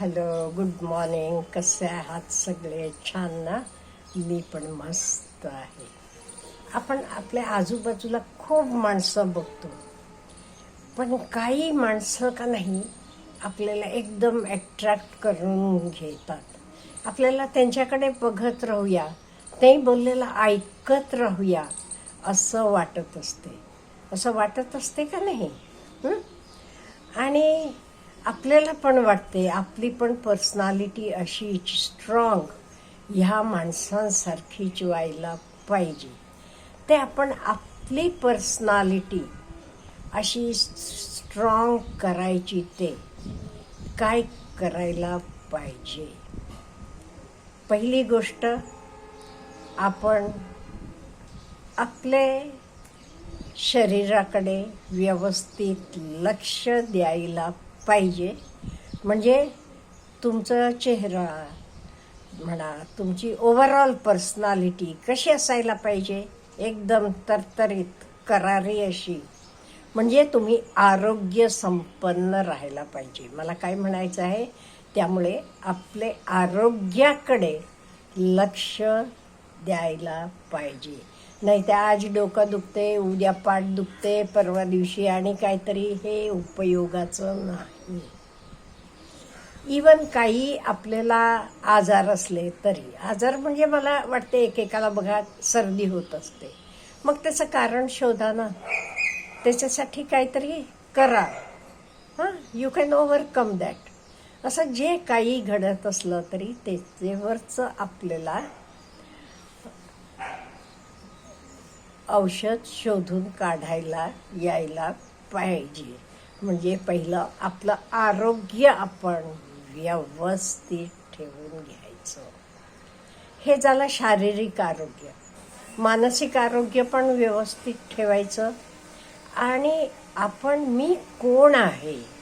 Hello good morning कसे आहात सगळे? छान ना? मी पण मस्त आहे. आपण आपल्या आजूबाजूला खूप माणसं बघतो. पण काही माणसं का नाही आपल्याला एकदम अट्रॅक्ट करून घेतात. आपल्याला त्यांच्याकडे बघत राहूया. ते बोललेलं ऐकत राहूया असं वाटत असते. असं वाटत असते का नाही? आणि आपल्याला पण वाटते आपली पण पर्सनॅलिटी अशी स्ट्रॉंग ह्या माणसांसारखीच व्हायला पाहिजे. ते आपण आपली पर्सनॅलिटी अशी स्ट्रॉंग करायची ते काय करायला पाहिजे? पहिली गोष्ट आपण आपले शरीराकडे व्यवस्थित लक्ष द्यायला पाहिजे. म्हणजे तुमचा चेहरा म्हणा तुमची ओव्हरऑल पर्सनॅलिटी कशी असायला पाहिजे एकदम तरतरीत करारी अशी. म्हणजे तुम्ही आरोग्य संपन्न राहायला पाहिजे. मला काय म्हणायचं आहे त्यामुळे आपले आरोग्याकडे लक्ष द्यायला पाहिजे. नाही तर आज डोकं दुखते उद्या पाठ दुखते परवा दिवशी आणि काहीतरी हे उपयोगाचं नाही. इवन काही आपल्याला आजार असले तरी. आजार म्हणजे मला वाटते एकेकाला बघा सर्दी होत असते. मग त्याचं कारण शोधा ना. त्याच्यासाठी काहीतरी करा. हां यू कॅन ओव्हरकम दॅट असं जे काही घडत असलं तरी त्याच्यावरचं आपल्याला औषध शोधून काढायला यायला पाहिजे. म्हणजे पहिलं आपलं आरोग्य आपण व्यवस्थित ठेवून घ्यायचं. हे झालं शारीरिक आरोग्य. मानसिक आरोग्य पण व्यवस्थित ठेवायचं. आणि आपण मी कोण आहे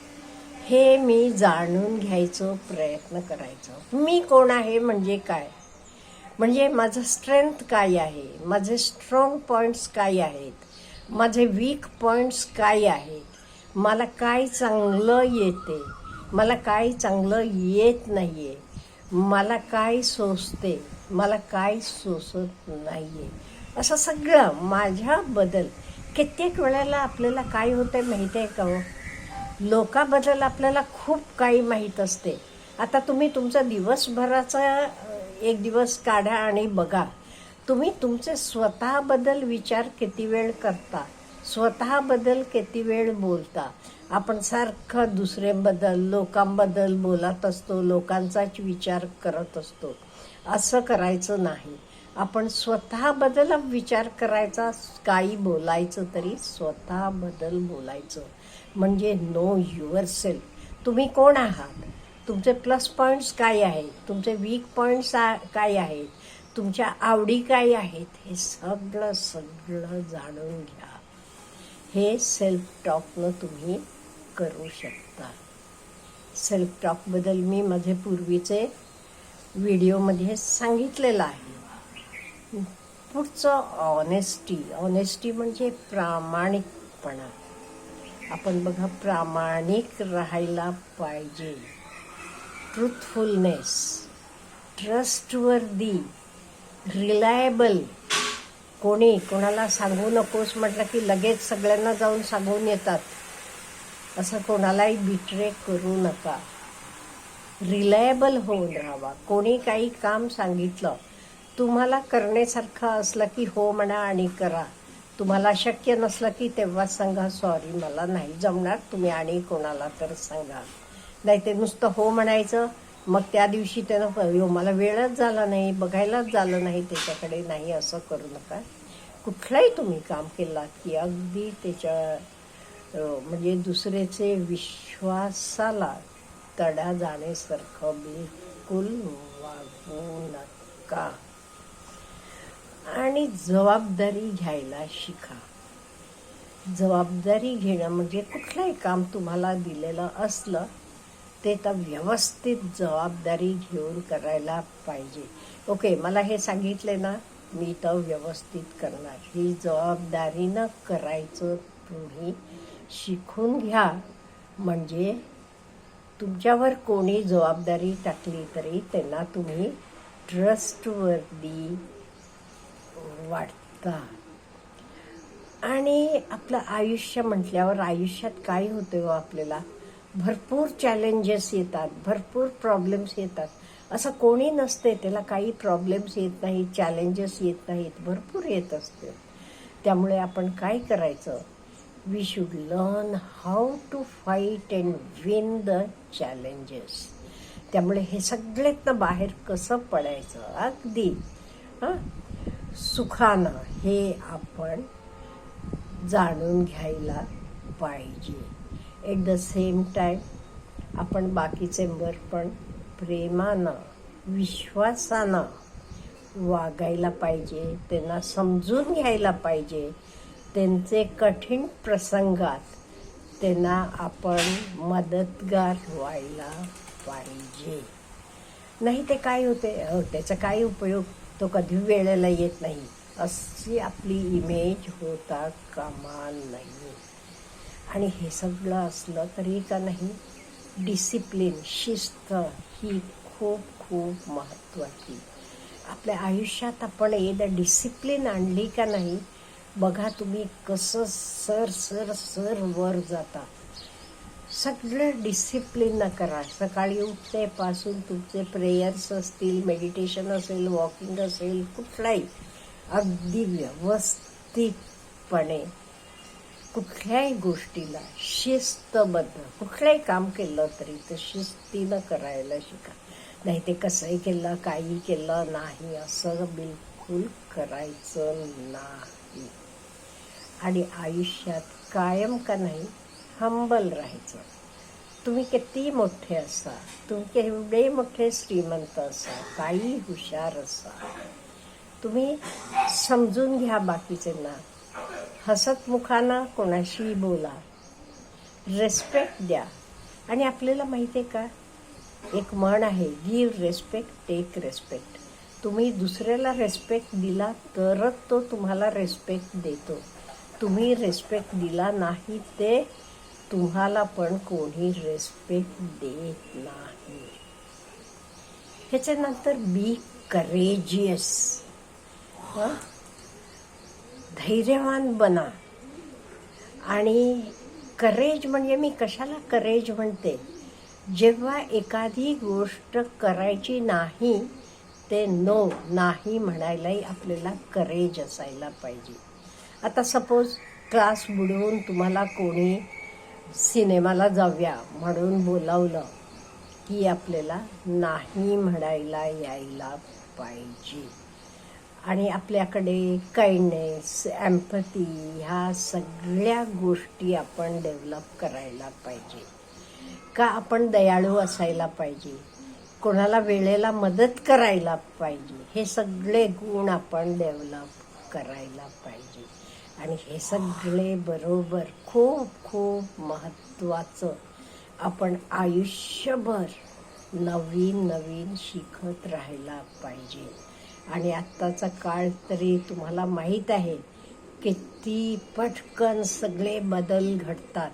हे मी जाणून घ्यायचं प्रयत्न करायचं. मी कोण आहे म्हणजे काय? म्हणजे माझं स्ट्रेंथ काय आहे? माझे स्ट्रॉंग पॉईंट्स काय आहेत? माझे वीक पॉईंट्स काय आहेत? मला काय चांगलं येते? मला काय चांगलं येत नाही आहे मला काय सोसते? मला काय सोसत नाही आहे असं सगळं माझ्याबद्दल कित्येक वेळेला आपल्याला काय होतं माहिती आहे का हो? लोकाबद्दल आपल्याला खूप काही माहीत असते. आता तुम्ही तुमचा दिवसभराचा एक दिवस काढा आणि बघा. तुम्ही तुमचे स्वतःबद्दल विचार किती वेळ करता? स्वतःबद्दल किती वेळ बोलता? आपण सारखं दुसरेबद्दल लोकांबद्दल बोलत असतो लोकांचाच विचार करत असतो. असं करायचं नाही. आपण स्वतःबद्दल विचार करायचा काही बोलायचं तरी स्वतःबद्दल बोलायचं. म्हणजे नो युअर सेल्फ तुम्ही कोण आहात? तुमचे प्लस पॉईंट्स काय आहेत? तुमचे वीक पॉईंट्स काय आहेत? तुमच्या आवडी काय आहेत? हे सगळं सगळं जाणून घ्या. हे सेल्फ टॉकनं तुम्ही करू शकता. सेल्फ टॉकबद्दल मी माझे पूर्वीचे व्हिडिओमध्ये सांगितलेलं आहे. पुढचं ऑनेस्टी ऑनेस्टी म्हणजे प्रामाणिकपणा. आपण बघा प्रामाणिक राहायला पाहिजे. ट्रुथफुलनेस ट्रस्टवर्दी रिलायबल कोणी कोणाला सांगू नकोस म्हटलं की लगेच सगळ्यांना जाऊन सांगून येतात. असं कोणालाही बिट्रेक करू नका. रिलायबल होऊन राहावा कोणी काही काम सांगितलं तुम्हाला करण्यासारखं असलं की हो म्हणा आणि करा. तुम्हाला शक्य नसलं की तेव्हा सांगा सॉरी मला नाही जमणार तुम्ही आणि कोणाला तर सांगा. नाही ते नुसतं हो म्हणायचं मग त्या दिवशी त्यानं मला वेळच झाला नाही बघायलाच झालं नाही त्याच्याकडे नाही असं करू नका. कुठलाही तुम्ही काम केलात की अगदी त्याच्या म्हणजे दुसऱ्याचे विश्वासाला तडा जाण्यासारखं बिलकुल वागू नका. आणि जबाबदारी घ्यायला शिका. जबाबदारी घेणं म्हणजे कुठलंही काम तुम्हाला दिलेलं असलं ते तर व्यवस्थित जबाबदारी घेऊन करायला पाहिजे. ओके मला हे सांगितले ना मी तर व्यवस्थित करणार. ही जबाबदारीनं करायचं तुम्ही शिकून घ्या. म्हणजे तुमच्यावर कोणी जबाबदारी टाकली तरी त्यांना तुम्ही ट्रस्टवर्दी वाटता. आणि आपलं आयुष्य म्हटल्यावर आयुष्यात काय होतं हो आपल्याला? भरपूर चॅलेंजेस येतात भरपूर प्रॉब्लेम्स येतात. असं कोणी नसते त्याला काही प्रॉब्लेम्स येत नाहीत चॅलेंजेस येत नाहीत भरपूर येत असते. त्यामुळे आपण काय करायचं? We should learn how to fight and win the challenges त्यामुळे हे सगळ्यातनं बाहेर कसं पडायचं? अगदी हां? सुखानं हे आपण जाणून घ्यायला पाहिजे. एट द सेम टाईम आपण बाकीचेंवर पण प्रेमानं विश्वासानं वागायला पाहिजे त्यांना समजून घ्यायला पाहिजे. त्यांचे कठीण प्रसंगात त्यांना आपण मदतगार व्हायला पाहिजे. नाही ते काय होते? हो त्याचा काय उपयोग? तो कधी वेळेला येत नाही. अशी आपली इमेज होता कामा नाही आणि हे सगळं असलं तरी का नाही डिसिप्लिन शिस्त ही खूप खूप महत्त्वाची आपल्या आयुष्यात आपण एकदा डिसिप्लिन आणली का नाही बघा तुम्ही कसं सर सर सर वर जाता. सगळं डिसिप्लिन करा. सकाळी उठतेपासून तुमचे प्रेयर्स असतील मेडिटेशन असेल वॉकिंग असेल कुठलाही अगदी व्यवस्थितपणे कुठल्याही गोष्टीला शिस्तबद्ध कुठलंही काम केलं तरी ते शिस्तीनं करायला शिका. नाही ते कसंही केलं काही केलं नाही असं बिलकुल करायचं नाही. आणि आयुष्यात कायम का नाही हंबल राहायचं. तुम्ही किती मोठे असा तुम्ही केवढे मोठे श्रीमंत असा काही हुशार असा. तुम्ही समजून घ्या बाकीच्यांना हसतमुखानं कोणाशी बोला. रेस्पेक्ट द्या. आणि आपल्याला माहिती आहे का? एक म्हण आहे गिव्ह रेस्पेक्ट टेक रेस्पेक्ट तुम्ही दुसऱ्याला रेस्पेक्ट दिला तरच तो तुम्हाला रेस्पेक्ट देतो. तुम्ही रेस्पेक्ट दिला नाही ते तुम्हाला पण कोणी रेस्पेक्ट देत नाही. ह्याच्यानंतर बी करेजियस हां? धैर्यवान बना. आणि करेज म्हणजे मी कशाला करेज म्हणते? जेव्हा एखादी गोष्ट करायची नाही ते नो नाही म्हणायलाही आपल्याला करेज असायला पाहिजे. आता सपोज क्लास बुडवून तुम्हाला कोणी सिनेमाला जाऊया म्हणून बोलावलं की आपल्याला नाही म्हणायला यायला पाहिजे. आणि आपल्याकडे काइंडनेस एम्पथी ह्या सगळ्या गोष्टी आपण डेव्हलप करायला पाहिजे. का आपण दयाळू असायला पाहिजे? कोणाला वेळेला मदत करायला पाहिजे? हे सगळे गुण आपण डेव्हलप करायला पाहिजे. आणि हे सगळे बरोबर खूप खूप महत्त्वाचं आपण आयुष्यभर नवीन नवीन शिकत राहायला पाहिजे. आणि आत्ताचा काळ तरी तुम्हाला माहीत आहे किती पटकन सगळे बदल घडतात.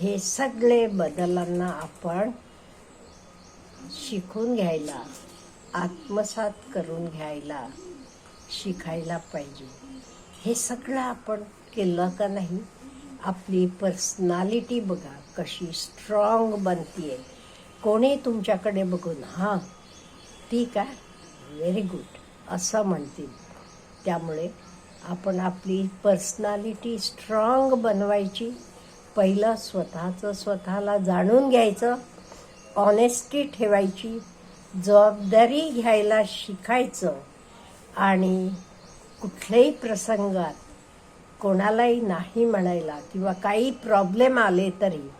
हे सगळे बदलांना आपण शिकून घ्यायला आत्मसात करून घ्यायला शिकायला पाहिजे. हे सगळं आपण केलं का नाही? आपली पर्सनॅलिटी बघा कशी स्ट्रॉंग बनतीये. कोणी तुमच्याकडे बघून हां ठीक आहे व्हेरी गुड असं म्हणतील. त्यामुळे आपण आपली पर्सनॅलिटी स्ट्रॉंग बनवायची. पहिलं स्वतःचं स्वतःला जाणून घ्यायचं. ऑनेस्टी ठेवायची. जबाबदारी घ्यायला शिकायचं. आणि कुठल्याही प्रसंगात कोणालाही नाही म्हणायला किंवा काही प्रॉब्लेम आले तरी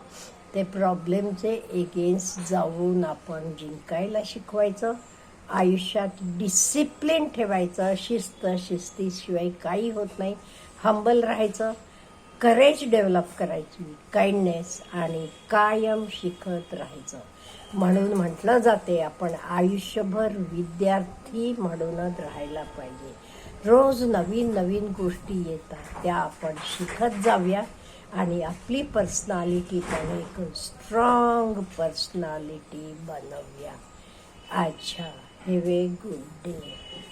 ते प्रॉब्लेमचे एगेन्स्ट जाऊन आपण जिंकायला शिकवायचं. आयुष्यात डिसिप्लिन ठेवायचं शिस्त शिस्तीशिवाय काही होत नाही. हंबल राहायचं. करेज डेव्हलप करायची. काइंडनेस आणि कायम शिकत राहायचं. म्हणून म्हटलं जाते आपण आयुष्यभर विद्यार्थी म्हणूनच राहायला पाहिजे. रोज नवीन नवीन गोष्टी येतात. त्या आपण शिकत जाऊया. आणि आपली पर्सनॅलिटी पण एक स्ट्रॉंग पर्सनॅलिटी बनवूया. अच्छा. Have a good day.